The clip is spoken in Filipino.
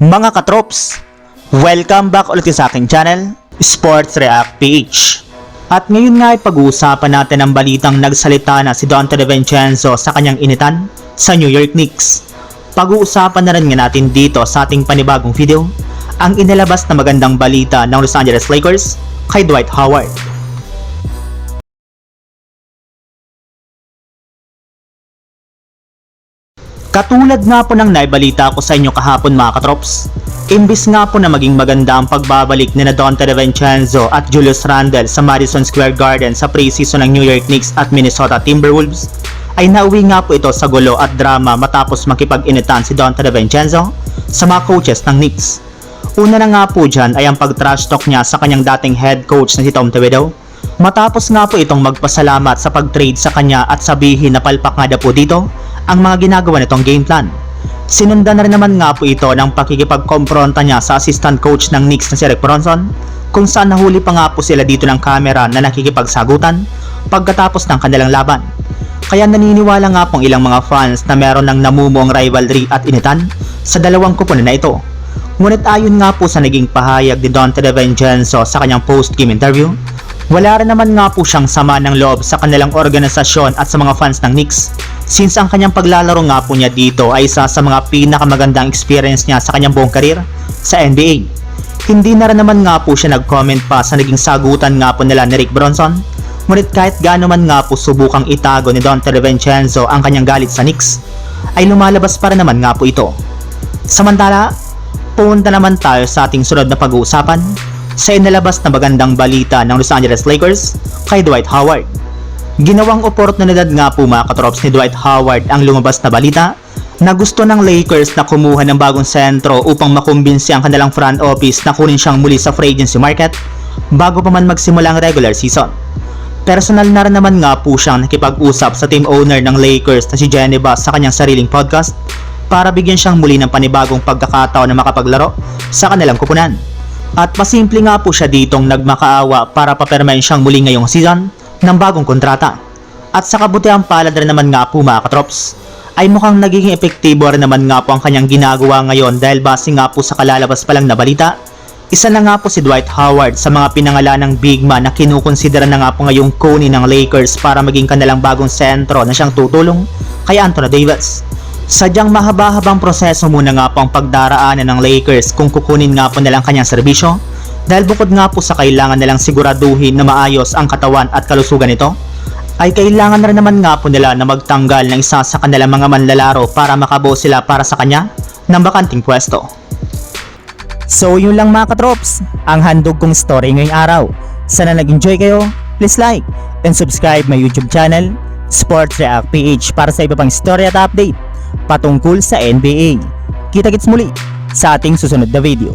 Mga katrops, welcome back ulit sa aking channel, Sports React PH. At ngayon nga ay pag-uusapan natin ang balitang nagsalita na si Dante De Vincenzo sa kanyang initan sa New York Knicks. Pag-uusapan na rin nga natin dito sa ating panibagong video ang inilabas na magandang balita ng Los Angeles Lakers kay Dwight Howard. Katulad nga po ng naibalita ko sa inyo kahapon mga katrops, imbis nga po na maging maganda ang pagbabalik ni na Dante De Vincenzo at Julius Randle sa Madison Square Garden sa preseason ng New York Knicks at Minnesota Timberwolves, ay nauwi nga po ito sa gulo at drama matapos makipag-initan si Dante De Vincenzo sa mga coaches ng Knicks. Una na nga po dyan ay ang pag-trash talk niya sa kanyang dating head coach na si Tom Thibodeau. Matapos nga po itong magpasalamat sa pag-trade sa kanya at sabihin na palpak nga po dito ang mga ginagawa nitong game plan. Sinundan na rin naman nga po ito ng pakikipagkompronta niya sa assistant coach ng Knicks na si Eric Bronson kung saan nahuli pa nga po sila dito ng camera na nakikipagsagutan pagkatapos ng kanilang laban. Kaya naniniwala nga pong ilang mga fans na meron ng namumuong rivalry at initan sa dalawang kupunan na ito. Ngunit ayon nga po sa naging pahayag ni Dante De Vincenzo sa kanyang post-game interview, wala rin naman nga po siyang sama ng loob sa kanilang organisasyon at sa mga fans ng Knicks since ang kanyang paglalaro nga po niya dito ay isa sa mga pinakamagandang experience niya sa kanyang buong karir sa NBA. Hindi na rin naman nga po siya nag-comment pa sa naging sagutan nga po nila ni Rick Bronson ngunit kahit gaano man nga po subukang itago ni Dante De Vincenzo ang kanyang galit sa Knicks ay lumalabas pa rin naman nga po ito. Samantala, punta naman tayo sa ating sunod na pag-uusapan sa inalabas na magandang balita ng Los Angeles Lakers kay Dwight Howard. Ginawang oportunidad nga po mga katrops ni Dwight Howard ang lumabas na balita na gusto ng Lakers na kumuha ng bagong sentro upang makumbinsi ang kanilang front office na kunin siyang muli sa free agency market bago pa man magsimula ang regular season. Personal na rin naman nga po siyang nakipag-usap sa team owner ng Lakers na si Bass sa kanyang sariling podcast para bigyan siyang muli ng panibagong pagkakataon na makapaglaro sa kanilang kupunan. At pasimple nga po siya ditong nagmakaawa para papermain siyang muli ngayong season ng bagong kontrata. At sa kabutihang palad rin naman nga po mga katrops, ay mukhang nagiging epektibo rin naman nga po ang kanyang ginagawa ngayon dahil base nga po sa kalalabas pa lang na balita, isa na nga po si Dwight Howard sa mga pinangalan ng big man na kinukonsidera na nga po ngayong kunin ng Lakers para maging kanilang bagong sentro na siyang tutulong kay Anthony Davis. Sadyang mahaba-habang proseso muna nga po ang pagdaraanan ng Lakers kung kukunin nga po nilang kanyang serbisyo dahil bukod nga po sa kailangan nilang siguraduhin na maayos ang katawan at kalusugan nito, ay kailangan na rin naman nga po nila na magtanggal ng isa sa kanilang mga manlalaro para makabuo sila para sa kanya ng bakanting pwesto. So yun lang mga katrops, ang handog kong story ngayong araw. Sana nag-enjoy kayo, please like and subscribe my YouTube channel, Sports React PH para sa iba pang story at update patungkol sa NBA. Kita-kits muli sa ating susunod na video.